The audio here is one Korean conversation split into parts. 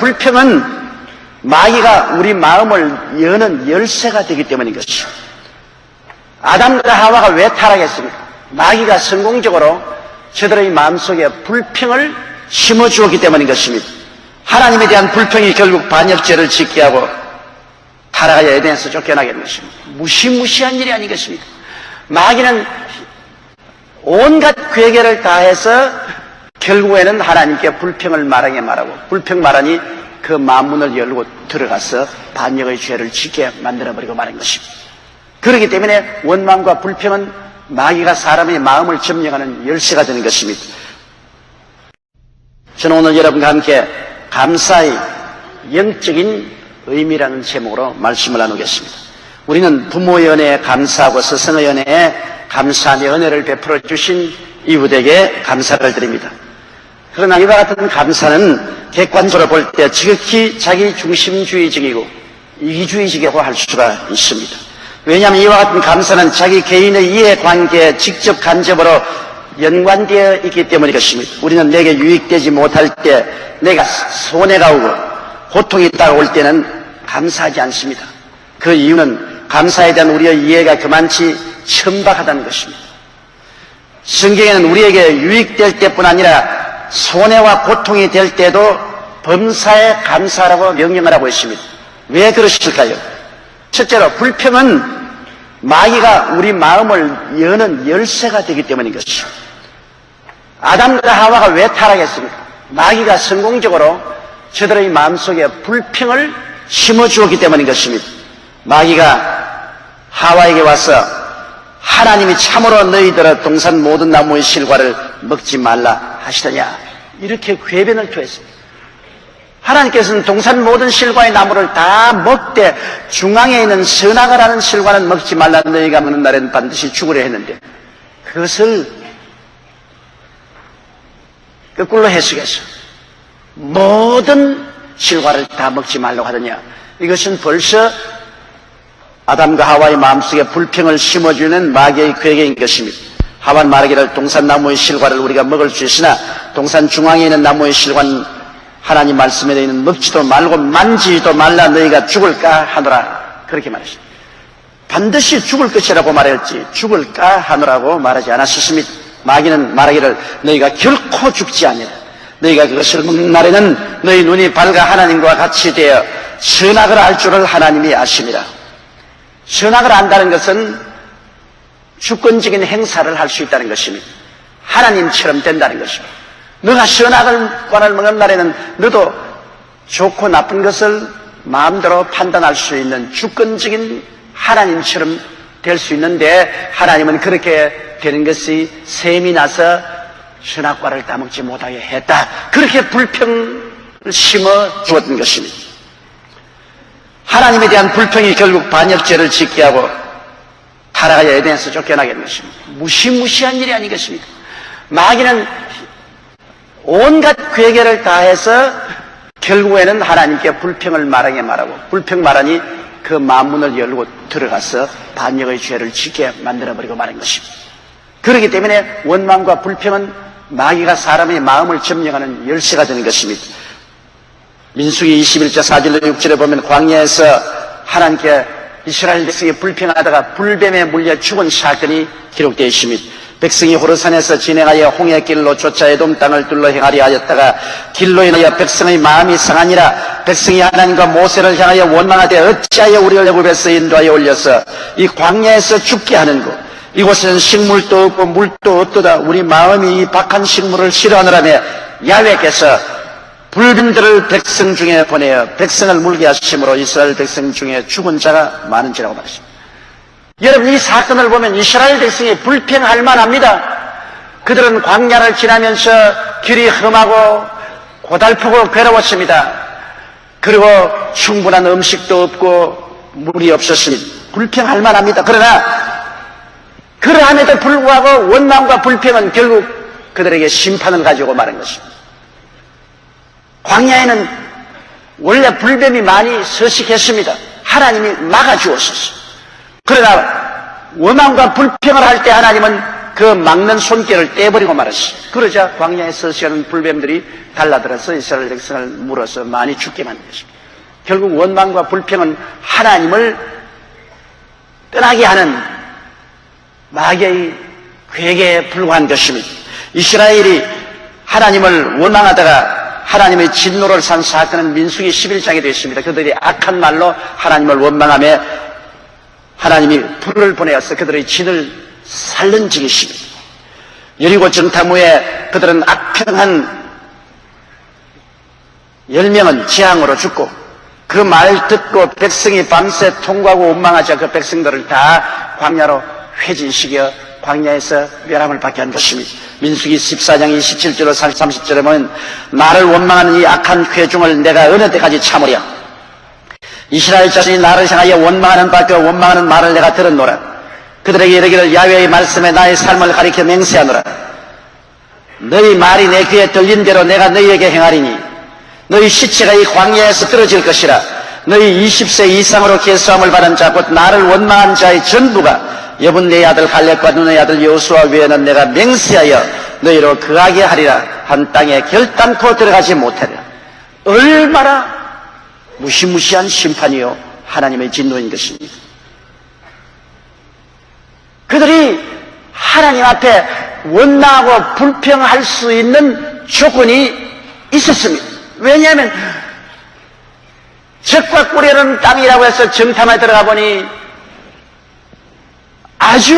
불평은 마귀가 우리 마음을 여는 열쇠가 되기 때문인 것이죠. 아담과 하와가 왜 타락했습니까? 마귀가 성공적으로 저들의 마음속에 불평을 심어주었기 때문인 것입니다. 하나님에 대한 불평이 결국 반역죄를 짓게 하고 타락하여 에덴에서 쫓겨나게 된 것입니다. 무시무시한 일이 아니겠습니까? 마귀는 온갖 괴계를 다해서 결국에는 하나님께 불평을 말하게 말하고 불평 말하니 그 마문을 열고 들어가서 반역의 죄를 짓게 만들어버리고 말한 것입니다. 그렇기 때문에 원망과 불평은 마귀가 사람의 마음을 점령하는 열쇠가 되는 것입니다. 저는 오늘 여러분과 함께 감사의 영적인 의미라는 제목으로 말씀을 나누겠습니다. 우리는 부모의 은혜에 감사하고 스승의 은혜에 감사하며 은혜를 베풀어 주신 이웃에게 감사를 드립니다. 그러나 이와 같은 감사는 객관적으로 볼 때 지극히 자기 중심주의적이고 이기주의적이라고 할 수가 있습니다. 왜냐하면 이와 같은 감사는 자기 개인의 이해관계에 직접 간접으로 연관되어 있기 때문인 것입니다. 우리는 내게 유익되지 못할 때 내가 손해가 오고 고통이 따라올 때는 감사하지 않습니다. 그 이유는 감사에 대한 우리의 이해가 그만치 천박하다는 것입니다. 성경에는 우리에게 유익될 때뿐 아니라 손해와 고통이 될 때도 범사에 감사하라고 명령을 하고 있습니다. 왜 그러실까요? 첫째로 불평은 마귀가 우리 마음을 여는 열쇠가 되기 때문인 것이죠. 아담과 하와가 왜 타락했습니까? 마귀가 성공적으로 저들의 마음속에 불평을 심어주었기 때문인 것입니다. 마귀가 하와에게 와서 하나님이 참으로 너희들의 동산 모든 나무의 실과를 먹지 말라 하시더냐? 이렇게 궤변을 표했습니다. 하나님께서는 동산 모든 실과의 나무를 다 먹되 중앙에 있는 선악을 실과는 먹지 말라. 너희가 먹는 날에는 반드시 죽으려 했는데 그것을 거꾸로 해석해서 모든 실과를 다 먹지 말라고 하더냐? 이것은 벌써 아담과 하와의 마음속에 불평을 심어주는 마귀의 괴계인 것입니다. 하와는 말하기를 동산 나무의 실과를 우리가 먹을 수 있으나 동산 중앙에 있는 나무의 실과는 하나님 말씀에 있는 먹지도 말고 만지지도 말라 너희가 죽을까 하노라 그렇게 말했습니다. 반드시 죽을 것이라고 말했지 죽을까 하노라고 말하지 않았습니다. 마귀는 말하기를 너희가 결코 죽지 아니라 너희가 그것을 먹는 날에는 너희 눈이 밝아 하나님과 같이 되어 선악을 알 줄을 하나님이 아심이라. 선악을 안다는 것은 주권적인 행사를 할 수 있다는 것입니다. 하나님처럼 된다는 것입니다. 너가 선악을 관을 먹는 날에는 너도 좋고 나쁜 것을 마음대로 판단할 수 있는 주권적인 하나님처럼 될 수 있는데 하나님은 그렇게 되는 것이 셈이 나서 선악과를 따먹지 못하게 했다. 그렇게 불평을 심어 주었던 것입니다. 하나님에 대한 불평이 결국 반역죄를 짓게 하고 타락하여 에덴에서 쫓겨나게 된 것입니다. 무시무시한 일이 아니겠습니까? 마귀는 온갖 괴계를 다해서 결국에는 하나님께 불평을 말하게 말하고 불평 말하니 그 마문을 열고 들어가서 반역의 죄를 짓게 만들어버리고 말한 것입니다. 그렇기 때문에 원망과 불평은 마귀가 사람의 마음을 점령하는 열쇠가 되는 것입니다. 민수기 21절 4절로 6절에 보면 광야에서 하나님께 이스라엘 백성이 불평하다가 불뱀에 물려 죽은 사건이 기록되어 있습니다. 백성이 호르산에서 진행하여 홍해 길로 쫓아 에돔 땅을 둘러 행하려 하였다가 길로 인하여 백성의 마음이 상하니라 백성이 하나님과 모세를 향하여 원망하되 어찌하여 우리를 애굽에서 인도하여 올려서 이 광야에서 죽게 하는 것 이곳에는 식물도 없고 물도 없도다 우리 마음이 이 박한 식물을 싫어하느라며 야외께서 불뱀들을 백성 중에 보내어 백성을 물게 하심으로 이스라엘 백성 중에 죽은 자가 많은지라고 말했습니다. 여러분 이 사건을 보면 이스라엘 백성이 불평할 만합니다. 그들은 광야를 지나면서 길이 험하고 고달프고 괴로웠습니다. 그리고 충분한 음식도 없고 물이 없었습니다. 불평할 만합니다. 그러나 그러함에도 불구하고 원망과 불평은 결국 그들에게 심판을 가지고 말한 것입니다. 광야에는 원래 불뱀이 많이 서식했습니다. 하나님이 막아주었었어요. 그러나 원망과 불평을 할 때 하나님은 그 막는 손길을 떼버리고 말았어. 그러자 광야에서 시하는 불뱀들이 달라들어서 이스라엘 백성을 물어서 많이 죽게 만들었습니다. 결국 원망과 불평은 하나님을 떠나게 하는 마귀의 괴계에 불과한 것입니다. 이스라엘이 하나님을 원망하다가 하나님의 진노를 산 사건은 민수기 11장에 되어 있습니다. 그들이 악한 말로 하나님을 원망하며 하나님이 불을 보내어서 그들의 진을 살른 적이십니다. 여리고 정탐 후에 그들은 악평한 열 명은 재앙으로 죽고 그 말 듣고 백성이 밤새 통과하고 원망하자 그 백성들을 다 광야로 회진시켜 광야에서 멸함을 받게 한 것입니다. 민수기 14장 27절로 30절에 보면 나를 원망하는 이 악한 회중을 내가 어느 때까지 참으랴? 이스라엘 자손이 나를 향하여 원망하는 바그 원망하는 말을 내가 들었노라 그들에게 이르기를 야외의 말씀에 나의 삶을 가리켜 맹세하노라. 너희 말이 내 귀에 들린 대로 내가 너희에게 행하리니 너희 시체가 이 광야에서 떨어질 것이라. 너희 20세 이상으로 계수함을 받은 자 곧 나를 원망한 자의 전부가 여분네 아들 갈렙과 눈의 아들 여호수아 외에는 내가 맹세하여 너희로 그하게 하리라 한 땅에 결단코 들어가지 못하리라 얼마나 무시무시한 심판이요 하나님의 진노인 것입니다. 그들이 하나님 앞에 원망하고 불평할 수 있는 조건이 있었습니다. 왜냐하면 적과 꿀이라는 땅이라고 해서 정탐에 들어가 보니 아주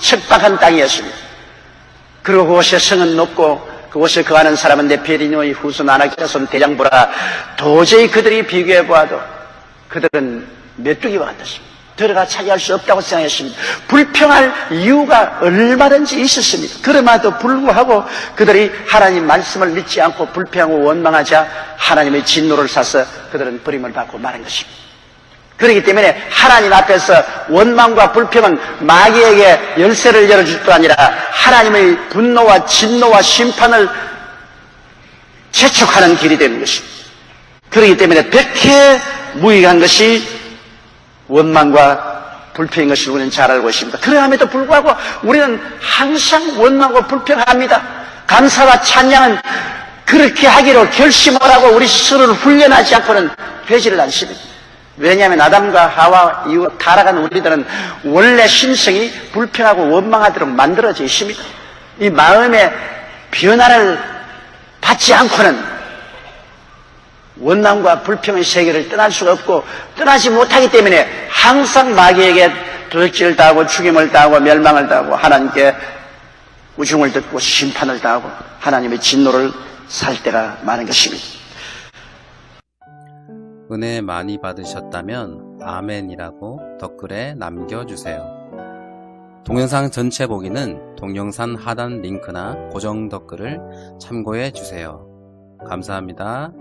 척박한 땅이었습니다. 그리고 그곳에 성은 높고 그곳에 거하는 사람은 네페리노의 후손 아나키아손 대장부라 도저히 그들이 비교해 보아도 그들은 메뚜기와 같았습니다. 들어가 차지할 수 없다고 생각했습니다. 불평할 이유가 얼마든지 있었습니다. 그럼에도 불구하고 그들이 하나님 말씀을 믿지 않고 불평하고 원망하자 하나님의 진노를 사서 그들은 버림을 받고 마는 것입니다. 그렇기 때문에 하나님 앞에서 원망과 불평은 마귀에게 열쇠를 열어줄 뿐 아니라 하나님의 분노와 진노와 심판을 재촉하는 길이 되는 것입니다. 그렇기 때문에 백해 무익한 것이 원망과 불평인 것을 우리는 잘 알고 있습니다. 그러함에도 불구하고 우리는 항상 원망과 불평합니다. 감사와 찬양은 그렇게 하기로 결심을 하고 우리 스스로를 훈련하지 않고는 되지를 않습니다. 왜냐하면 아담과 하와 이후 타락한 우리들은 원래 심성이 불평하고 원망하도록 만들어져 있습니다. 이 마음의 변화를 받지 않고는 원망과 불평의 세계를 떠날 수가 없고 떠나지 못하기 때문에 항상 마귀에게 도적질을 당하고 죽임을 당하고 멸망을 당하고 하나님께 우중을 듣고 심판을 당하고 하나님의 진노를 살 때가 많은 것입니다. 은혜 많이 받으셨다면 아멘이라고 댓글에 남겨주세요. 동영상 전체 보기는 동영상 하단 링크나 고정 댓글을 참고해 주세요. 감사합니다.